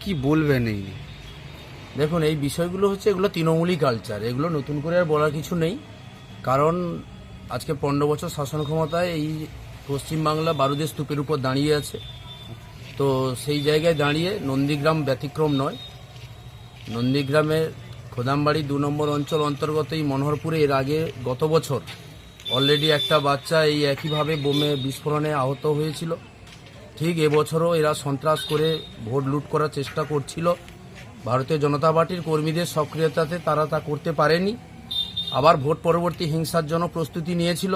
কি বলবেন এই দেখুন, এই বিষয়গুলো হচ্ছে এগুলো তৃণমূলী কালচার এগুলো নতুন করে আর বলার কিছু নেই। কারণ আজকে পনেরো বছর শাসন ক্ষমতায় এই পশ্চিমবাংলা বারুদের স্তূপের উপর দাঁড়িয়ে আছে। তো সেই জায়গায় দাঁড়িয়ে নন্দীগ্রাম ব্যতিক্রম নয়। নন্দীগ্রামের খোদামবাড়ি দু নম্বর অঞ্চল অন্তর্গত এই মনোহরপুরে এর আগে গত বছর অলরেডি একটা বাচ্চা এই একইভাবে বোমে বিস্ফোরণে আহত হয়েছিল। ঠিক এবছরও এরা সন্ত্রাস করে ভোট লুট করার চেষ্টা করছিল। ভারতীয় জনতা পার্টির কর্মীদের সক্রিয়তাতে তারা তা করতে পারেনি। আবার ভোট পরবর্তী হিংসার জন্য প্রস্তুতি নিয়েছিল।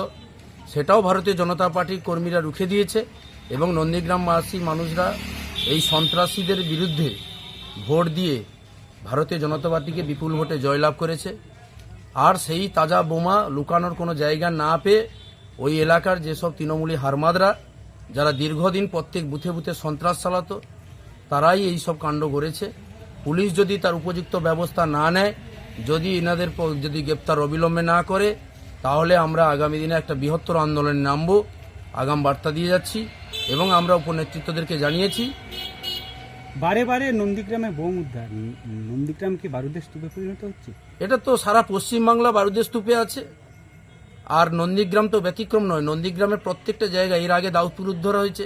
সেটাও ভারতীয় জনতা পার্টির কর্মীরা রুখে দিয়েছে এবং নন্দীগ্রামবাসী মানুষরা এই সন্ত্রাসীদের বিরুদ্ধে ভোট দিয়ে ভারতীয় জনতা পার্টিকে বিপুল ভোটে জয়লাভ করেছে। আর সেই তাজা বোমা লুকানোর কোনো জায়গা না পেয়ে ওই এলাকার যেসব তৃণমূলী হারমাদরা যারা দীর্ঘদিন প্রত্যেক বুথে বুথে সন্ত্রাস চালাতো তারাই এই সব কাণ্ড করেছে। পুলিশ যদি তার উপযুক্ত ব্যবস্থা না নেয় যদি এনাদের যদি গ্রেপ্তার অবিলম্বে না করে তাহলে আমরা আগামী দিনে একটা বৃহত্তর আন্দোলনে নামবো। আগাম বার্তা দিয়ে যাচ্ছি এবং আমরা উপনেতৃত্বদেরকে জানিয়েছি। বারে বারে নন্দীগ্রামে বোম উদ্ধার। নন্দীগ্রাম কি বারুদের স্তূপে পরিণত হচ্ছে? এটা তো সারা পশ্চিমবাংলা বারুদের স্তূপে আছে। আর নন্দীগ্রাম তো ব্যতিক্রম নয়। নন্দীগ্রামের প্রত্যেকটা জায়গায় এর আগে দাউদপুর উদ্ধার হয়েছে,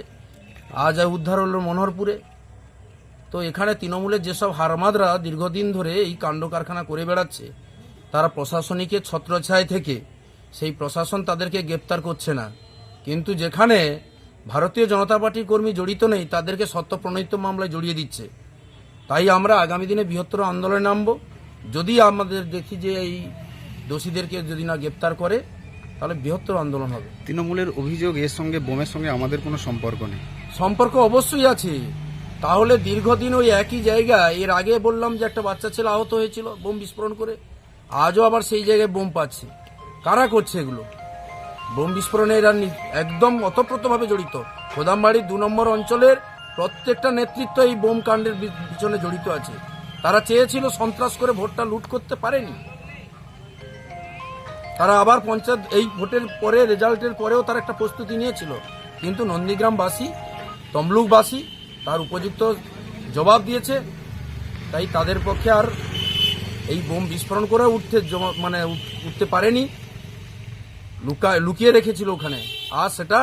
আজ উদ্ধার হলো মনোহরপুরে। তো এখানে তৃণমূলের যেসব হারমাদরা দীর্ঘদিন ধরে এই কাণ্ড কারখানা করে বেড়াচ্ছে, তারা প্রশাসনিকের ছত্রছায় থেকে সেই প্রশাসন তাদেরকে গ্রেপ্তার করছে না। কিন্তু যেখানে ভারতীয় জনতা পার্টির কর্মী জড়িত নেই, তাদেরকে সত্যপ্রণীত মামলায় জড়িয়ে দিচ্ছে। তাই আমরা আগামী দিনে বৃহত্তর আন্দোলনে নামব। যদি আমাদের দেখি যে এই দোষীদেরকে যদি না গ্রেপ্তার করে তাহলে বৃহত্তর আন্দোলন হবে। তৃণমূলের অভিযোগ এর সঙ্গে বোমের সঙ্গে আমাদের কোনো সম্পর্ক নেই। সম্পর্ক অবশ্যই আছে। তাহলে দীর্ঘদিন ওই একই জায়গায় এর আগে বললাম যে একটা বাচ্চা ছেলে আহত হয়েছিল বোম বিস্ফোরণ করে আজও আবার সেই জায়গায় বোম পাচ্ছে। কারা করছে এগুলো? বোম বিস্ফোরণে এরা একদম অতপ্রতভাবে জড়িত। খোদামবাড়ির দু নম্বর অঞ্চলের প্রত্যেকটা নেতৃত্ব এই বোম কাণ্ডের পিছনে জড়িত আছে। তারা চেয়েছিল সন্ত্রাস করে ভোটটা লুট করতে পারেনি। তারা আবার পঞ্চায়েত এই ভোটের পরে, রেজাল্টের পরেও তার একটা প্রস্তুতি নিয়েছিল। কিন্তু নন্দীগ্রামবাসী, তমলুকবাসী তার উপযুক্ত জবাব দিয়েছে। তাই তাদের পক্ষে আর এই বোম বিস্ফোরণ করে উঠতে মানে উঠতে পারেনি। লুকা, লুকিয়ে রেখেছিল ওখানে। আর সেটা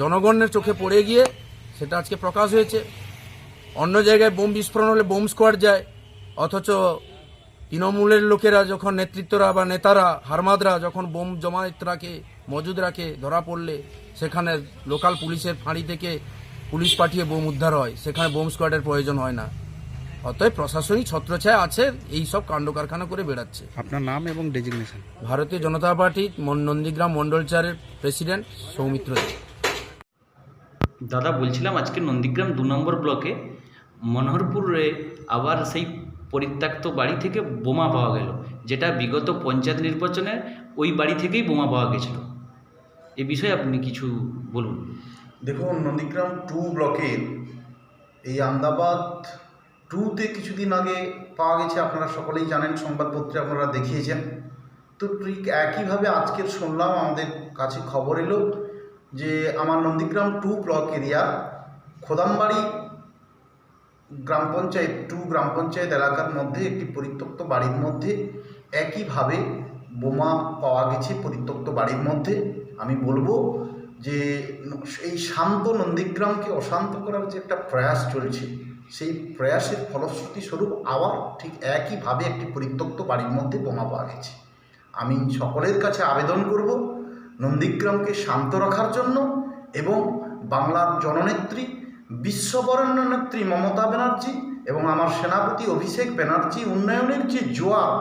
জনগণের চোখে পড়ে গিয়ে সেটা আজকে প্রকাশ হয়েছে। অন্য জায়গায় বোম বিস্ফোরণ হলে বোম স্কোয়াড যায়। অথচ তৃণমূলের লোকেরা যখন নেতৃত্বরা বা নেতারা হারমাদরা যখন বোম জমায়েত রাখে মজুদ রাখে ধরা পড়লে সেখানে লোকাল পুলিশের ফাঁড়ি থেকে পুলিশ পাঠিয়ে বোম উদ্ধার হয়। সেখানে বোম স্কোয়াডের প্রয়োজন হয় না। অতএব প্রশাসনিক ছত্রছায়া আছে এই সব কাণ্ড কারখানা করে বেড়াচ্ছে। আপনার নাম এবং ডেজিগনেশন ভারতীয় জনতা পার্টি নন্দীগ্রাম মণ্ডলচারের প্রেসিডেন্ট সৌমিত্র দেব দাদা বলছিলাম আজকে নন্দীগ্রাম দু নম্বর ব্লকে মনোহরপুরে আবার সেই পরিত্যক্ত বাড়ি থেকে বোমা পাওয়া গেল, যেটা বিগত পঞ্চায়েত নির্বাচনে ওই বাড়ি থেকেই বোমা পাওয়া গেছিল। এ বিষয়ে আপনি কিছু বলুন। দেখুন, নন্দীগ্রাম টু ব্লকের এই আমদাবাদ টুতে কিছুদিন আগে পাওয়া গেছে, আপনারা সকলেই জানেন, সংবাদপত্রে আপনারা দেখিয়েছেন। তো ঠিক একইভাবে আজকের শুনলাম, আমাদের কাছে খবর এলো যে, আমার Nandigram two block area, Khodambari গ্রাম পঞ্চায়েত, টু গ্রাম পঞ্চায়েত এলাকার মধ্যে একটি পরিত্যক্ত বাড়ির মধ্যে একইভাবে বোমা পাওয়া গেছে পরিত্যক্ত বাড়ির মধ্যে। আমি বলব যে এই শান্ত নন্দীগ্রামকে অশান্ত করার যে একটা প্রয়াস চলছে, সেই প্রয়াসের ফলশ্রুতি স্বরূপ আবার ঠিক একইভাবে একটি পরিত্যক্ত বাড়ির মধ্যে বোমা পাওয়া গেছে। আমি সকলের কাছে আবেদন করব নন্দীগ্রামকে শান্ত রাখার জন্য এবং বাংলার জননেত্রী বিশ্ববরেণ্য নেত্রী মমতা ব্যানার্জি এবং আমার সেনাপতি অভিষেক ব্যানার্জি উন্নয়নের যে জোয়ার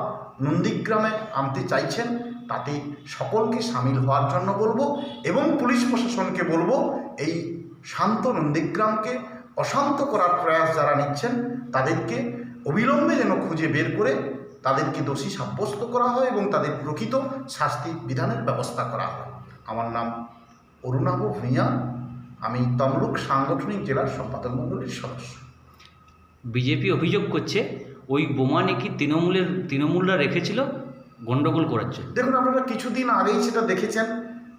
নন্দীগ্রামে আনতে চাইছেন, তাতে সকলকে সামিল হওয়ার জন্য বলব এবং পুলিশ প্রশাসনকে বলব, এই শান্ত নন্দীগ্রামকে অশান্ত করার প্রয়াস যারা নিচ্ছেন, তাদেরকে অবিলম্বে যেন খুঁজে বের করে তাদেরকে দোষী সাব্যস্ত করা হয় এবং তাদের প্রকৃত শাস্তি বিধানের ব্যবস্থা করা হয়। আমার নাম অরুণাভ ভূঁইয়া। আমি তমলুক সাংগঠনিক জেলার সম্পাদক মণ্ডলীর সদস্য। বিজেপি অভিযোগ করছে ওই বোমা নাকি তৃণমূলের তৃণমূলরা রেখেছিল গন্ডগোল করার জন্য। দেখুন আপনারা কিছুদিন আগেই সেটা দেখেছেন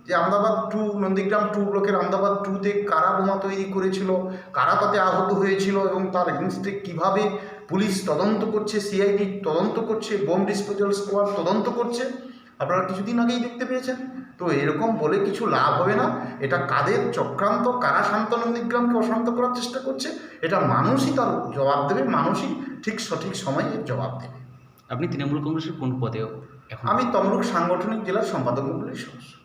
যে আহমেদাবাদ টু নন্দীগ্রাম টু ব্লকের আহমেদাবাদ টুতে কারা বোমা তৈরি করেছিল কারা তাতে আহত হয়েছিল এবং তার এগেনস্টে কীভাবে পুলিশ তদন্ত করছে সিআইডি তদন্ত করছে বোম ডিসপোজাল স্কোয়াড তদন্ত করছে আপনারা কিছুদিন আগেই দেখতে পেয়েছেন। তো এরকম বলে কিছু লাভ হবে না। এটা কাদের চক্রান্ত? কারা শান্তনু নিগ্রামকে অশান্ত করার চেষ্টা করছে? এটা মানুষই তার জবাব দেবে মানুষই ঠিক সঠিক সময়ে জবাব দেবে। আপনি তৃণমূল কংগ্রেসের কোন পদেও এখন? আমি তমলুক সাংগঠনিক জেলার সম্পাদক মন্ডলীর সদস্য।